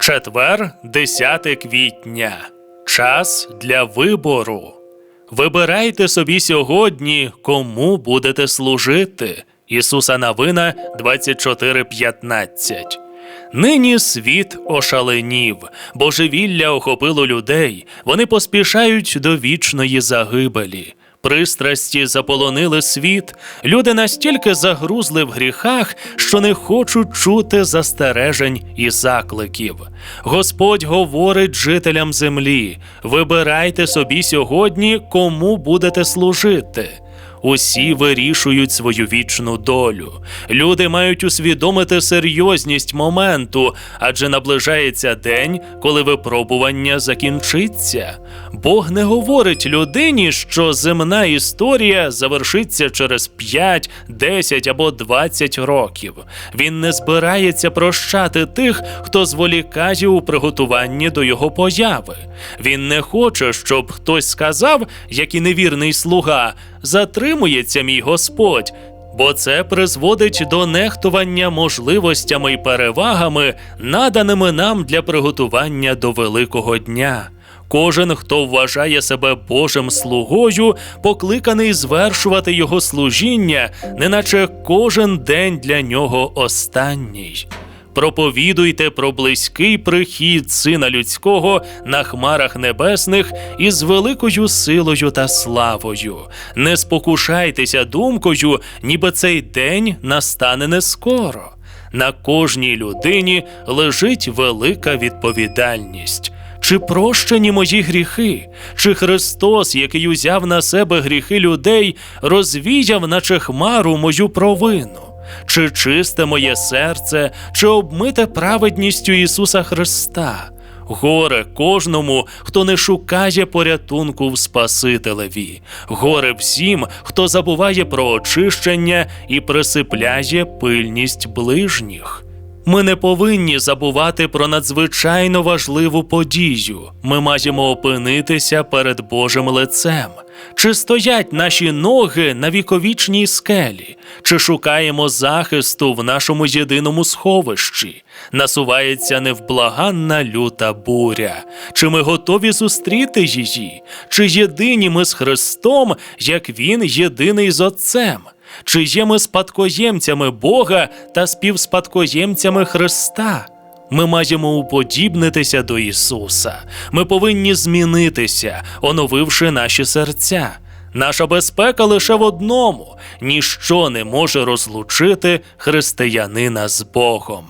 Четвер, 10 квітня. Час для вибору. Вибирайте собі сьогодні, кому будете служити. Ісуса Навина 24.15. Нині світ ошаленів, божевілля охопило людей, вони поспішають до вічної загибелі. Пристрасті заполонили світ, люди настільки загрузли в гріхах, що не хочуть чути застережень і закликів. Господь говорить жителям землі: вибирайте собі сьогодні, кому будете служити. Усі вирішують свою вічну долю. Люди мають усвідомити серйозність моменту, адже наближається день, коли випробування закінчиться. Бог не говорить людині, що земна історія завершиться через 5, 10 або 20 років. Він не збирається прощати тих, хто зволікає у приготуванні до його появи. Він не хоче, щоб хтось сказав, як і невірний слуга, затримується мій Господь. Бо це призводить до нехтування можливостями й перевагами, наданими нам для приготування до великого дня. Кожен, хто вважає себе Божим слугою, покликаний звершувати його служіння, неначе кожен день для нього останній. Проповідуйте про близький прихід Сина Людського на хмарах небесних із великою силою та славою. Не спокушайтеся думкою, ніби цей день настане не скоро. На кожній людині лежить велика відповідальність. Чи прощені мої гріхи? Чи Христос, який узяв на себе гріхи людей, розвіяв, наче хмару мою провину? Чи чисте моє серце, чи обмите праведністю Ісуса Христа? Горе кожному, хто не шукає порятунку в Спасителеві, горе всім, хто забуває про очищення і присипляє пильність ближніх. Ми не повинні забувати про надзвичайно важливу подію. Ми маємо опинитися перед Божим лицем. Чи стоять наші ноги на віковічній скелі, чи шукаємо захисту в нашому єдиному сховищі? Насувається невблаганна люта буря. Чи ми готові зустріти її? Чи єдині ми з Христом, як Він єдиний з Отцем? Чи є ми спадкоємцями Бога та співспадкоємцями Христа? Ми маємо уподібнитися до Ісуса. Ми повинні змінитися, оновивши наші серця. Наша безпека лише в одному: ніщо не може розлучити християнина з Богом.